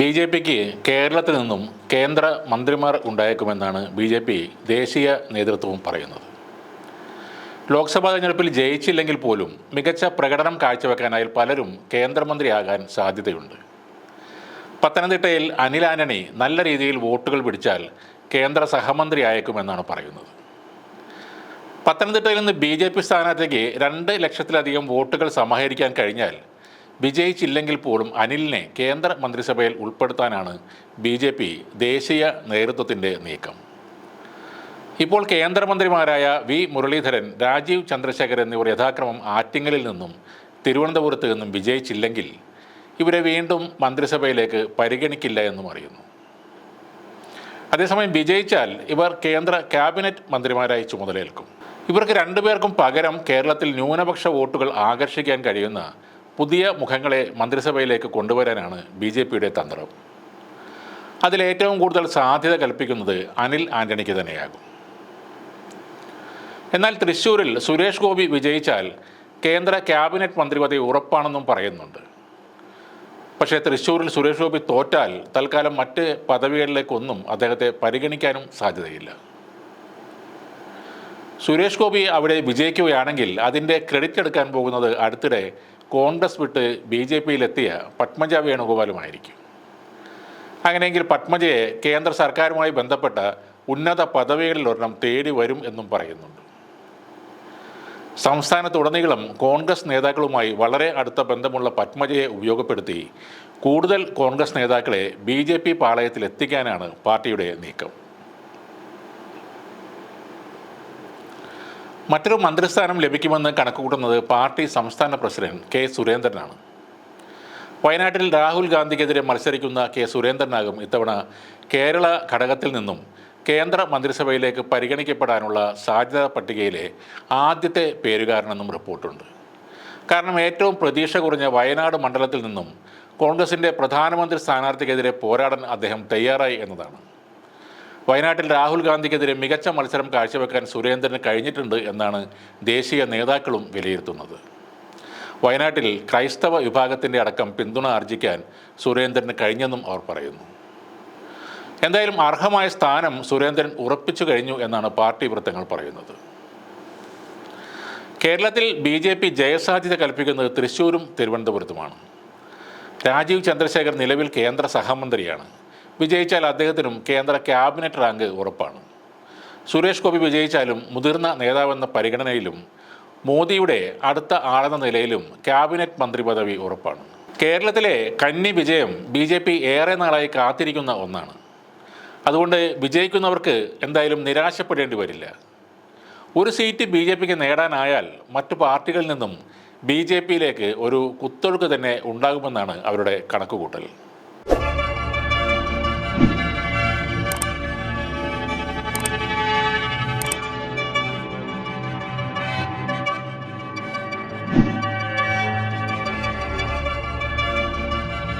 B J പിക്ക് കേരളത്തിൽ നിന്നും കേന്ദ്ര മന്ത്രിമാർ ഉണ്ടായേക്കുമെന്നാണ് ബി ജെ പി ദേശീയ നേതൃത്വവും പറയുന്നത്. ലോക്സഭാ തെരഞ്ഞെടുപ്പിൽ ജയിച്ചില്ലെങ്കിൽ പോലും മികച്ച പ്രകടനം കാഴ്ചവെക്കാനായി പലരും കേന്ദ്രമന്ത്രിയാകാൻ സാധ്യതയുണ്ട്. പത്തനംതിട്ടയിൽ അനിൽ ആന്റണി നല്ല രീതിയിൽ വോട്ടുകൾ പിടിച്ചാൽ കേന്ദ്ര സഹമന്ത്രി ആയേക്കുമെന്നാണ് പറയുന്നത്. പത്തനംതിട്ടയിൽ നിന്ന് ബി ജെ പി സ്ഥാനാർത്ഥിക്ക് രണ്ട് ലക്ഷത്തിലധികം വോട്ടുകൾ സമാഹരിക്കാൻ കഴിഞ്ഞാൽ വിജയിച്ചില്ലെങ്കിൽ പോലും അനിലിനെ കേന്ദ്ര മന്ത്രിസഭയിൽ ഉൾപ്പെടുത്താനാണ് ബി ജെ പി ദേശീയ നേതൃത്വത്തിന്റെ നീക്കം. ഇപ്പോൾ കേന്ദ്രമന്ത്രിമാരായ വി മുരളീധരൻ രാജീവ് ചന്ദ്രശേഖരൻ എന്നിവർ യഥാക്രമം ആറ്റിങ്ങലിൽ നിന്നും തിരുവനന്തപുരത്ത് നിന്നും വിജയിച്ചില്ലെങ്കിൽ ഇവരെ വീണ്ടും മന്ത്രിസഭയിലേക്ക് പരിഗണിക്കില്ല എന്നും അറിയുന്നു. അതേസമയം വിജയിച്ചാൽ ഇവർ കേന്ദ്ര ക്യാബിനറ്റ് മന്ത്രിമാരായി ചുമതലയേൽക്കും. ഇവർക്ക് രണ്ടുപേർക്കും പകരം കേരളത്തിൽ ന്യൂനപക്ഷ വോട്ടുകൾ ആകർഷിക്കാൻ കഴിയുന്ന പുതിയ മുഖങ്ങളെ മന്ത്രിസഭയിലേക്ക് കൊണ്ടുവരാനാണ് ബി ജെ പിയുടെ തന്ത്രം. അതിലേറ്റവും കൂടുതൽ സാധ്യത കൽപ്പിക്കുന്നത് അനിൽ ആന്റണിക്ക് തന്നെയാകും. എന്നാൽ തൃശ്ശൂരിൽ സുരേഷ് ഗോപി വിജയിച്ചാൽ കേന്ദ്ര ക്യാബിനറ്റ് മന്ത്രിപദവി ഉറപ്പാണെന്നും പറയുന്നുണ്ട്. പക്ഷേ തൃശ്ശൂരിൽ സുരേഷ് ഗോപി തോറ്റാൽ തൽക്കാലം മറ്റ് പദവികളിലേക്കൊന്നും അദ്ദേഹത്തെ പരിഗണിക്കാനും സാധ്യതയില്ല. സുരേഷ് ഗോപി അവിടെ വിജയിക്കുകയാണെങ്കിൽ അതിന്റെ ക്രെഡിറ്റ് എടുക്കാൻ പോകുന്നത് അടുത്തിടെ കോൺഗ്രസ് വിട്ട് ബി ജെ പിയിലെത്തിയ പത്മജ വേണുഗോപാലുമായിരിക്കും. അങ്ങനെയെങ്കിൽ പത്മജയെ കേന്ദ്ര സർക്കാരുമായി ബന്ധപ്പെട്ട ഉന്നത പദവികളിലൊരെണ്ണം തേടി വരും എന്നും പറയുന്നുണ്ട്. സംസ്ഥാനത്തുടനീളം കോൺഗ്രസ് നേതാക്കളുമായി വളരെ അടുത്ത ബന്ധമുള്ള പത്മജയെ ഉപയോഗപ്പെടുത്തി കൂടുതൽ കോൺഗ്രസ് നേതാക്കളെ ബി ജെ പി പാളയത്തിൽ എത്തിക്കാനാണ് പാർട്ടിയുടെ നീക്കം. മറ്റൊരു മന്ത്രിസ്ഥാനം ലഭിക്കുമെന്ന് കണക്കുകൂട്ടുന്നത് പാർട്ടി സംസ്ഥാന പ്രസിഡന്റ് കെ സുരേന്ദ്രനാണ്. വയനാട്ടിൽ രാഹുൽ ഗാന്ധിക്കെതിരെ മത്സരിക്കുന്ന കെ സുരേന്ദ്രനാകും ഇത്തവണ കേരള ഘടകത്തിൽ നിന്നും കേന്ദ്ര മന്ത്രിസഭയിലേക്ക് പരിഗണിക്കപ്പെടാനുള്ള സാധ്യതാ പട്ടികയിലെ ആദ്യത്തെ പേരുകാരനെന്നും റിപ്പോർട്ടുണ്ട്. കാരണം ഏറ്റവും പ്രതീക്ഷ കുറഞ്ഞ വയനാട് മണ്ഡലത്തിൽ നിന്നും കോൺഗ്രസിന്റെ പ്രധാനമന്ത്രി സ്ഥാനാർത്ഥിക്കെതിരെ പോരാടാൻ അദ്ദേഹം തയ്യാറായി എന്നതാണ്. വയനാട്ടിൽ രാഹുൽ ഗാന്ധിക്കെതിരെ മികച്ച മത്സരം കാഴ്ചവെക്കാൻ സുരേന്ദ്രന് കഴിഞ്ഞിട്ടുണ്ട് എന്നാണ് ദേശീയ നേതാക്കളും വിലയിരുത്തുന്നത്. വയനാട്ടിൽ ക്രൈസ്തവ വിഭാഗത്തിന്റെ അടക്കം പിന്തുണ ആർജിക്കാൻ സുരേന്ദ്രന് കഴിഞ്ഞെന്നും അവർ പറയുന്നു. എന്തായാലും അർഹമായ സ്ഥാനം സുരേന്ദ്രൻ ഉറപ്പിച്ചു കഴിഞ്ഞു എന്നാണ് പാർട്ടി വൃത്തങ്ങൾ പറയുന്നത്. കേരളത്തിൽ ബി ജെ പി ജയസാധ്യത കൽപ്പിക്കുന്നത് തൃശ്ശൂരും തിരുവനന്തപുരത്തുമാണ്. രാജീവ് ചന്ദ്രശേഖർ നിലവിൽ കേന്ദ്ര സഹമന്ത്രിയാണ്. വിജയിച്ചാൽ അദ്ദേഹത്തിനും കേന്ദ്ര ക്യാബിനറ്റ് റാങ്ക് ഉറപ്പാണ്. സുരേഷ് ഗോപി വിജയിച്ചാലും മുതിർന്ന നേതാവെന്ന പരിഗണനയിലും മോദിയുടെ അടുത്ത ആളെന്ന നിലയിലും ക്യാബിനറ്റ് മന്ത്രി പദവി ഉറപ്പാണ്. കേരളത്തിലെ കന്നി വിജയം ബി ജെ പി ഏറെ നാളായി കാത്തിരിക്കുന്ന ഒന്നാണ്. അതുകൊണ്ട് വിജയിക്കുന്നവർക്ക് എന്തായാലും നിരാശപ്പെടേണ്ടി വരില്ല. ഒരു സീറ്റ് ബി ജെ പിക്ക് നേടാനായാൽ മറ്റു പാർട്ടികളിൽ നിന്നും ബി ജെ പിയിലേക്ക് ഒരു കുത്തൊഴുക്ക് തന്നെ ഉണ്ടാകുമെന്നാണ് അവരുടെ കണക്കുകൂട്ടൽ.